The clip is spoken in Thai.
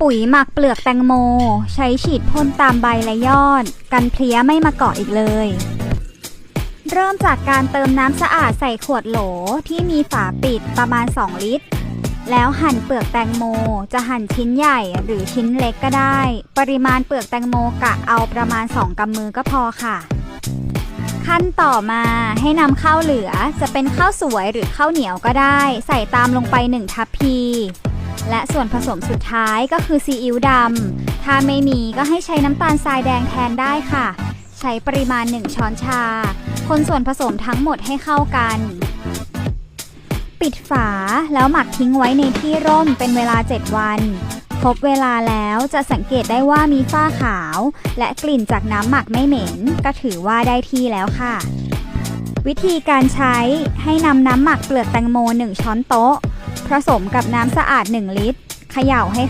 ปุ๋ยหมักเปลือกแตงโม ใช้ฉีดพ่นตามใบและยอด กันเพลี้ยไม่มาเกาะอีกเลย เริ่มจากการเติมน้ำสะอาดใส่ขวดโหลที่มีฝาปิดประมาณ 2 ลิตร แล้วหั่นเปลือกแตงโม จะหั่นชิ้นใหญ่หรือชิ้นเล็กก็ได้ ปริมาณเปลือกแตงโมกะเอาประมาณ 2กำมือก็พอค่ะ ขั้นต่อมาให้นำข้าวเหลือจะเป็นข้าวสวยหรือข้าวเหนียวก็ได้ ใส่ตามลงไป1ทัพพี และส่วนผสมสุดท้ายก็คือซีอิ๊วดำ ถ้าไม่มีก็ให้ใช้น้ำตาลทรายแดงแทนได้ค่ะ ใช้ปริมาณ 1 ช้อนชา คนส่วนผสมทั้งหมดให้เข้ากัน ปิดฝาแล้วหมักทิ้งไว้ในที่ร่มเป็นเวลา 7 วัน ครบเวลาแล้วจะสังเกตได้ว่ามีฝ้าขาว และกลิ่นจากน้ำหมักไม่เหม็น ก็ถือว่าได้ที่แล้วค่ะ วิธีการใช้ให้นำน้ำหมักเปลือกแตงโม 1 ช้อนโต๊ะ ผสมกับน้ำสะอาด 1 ลิตร เขย่าให้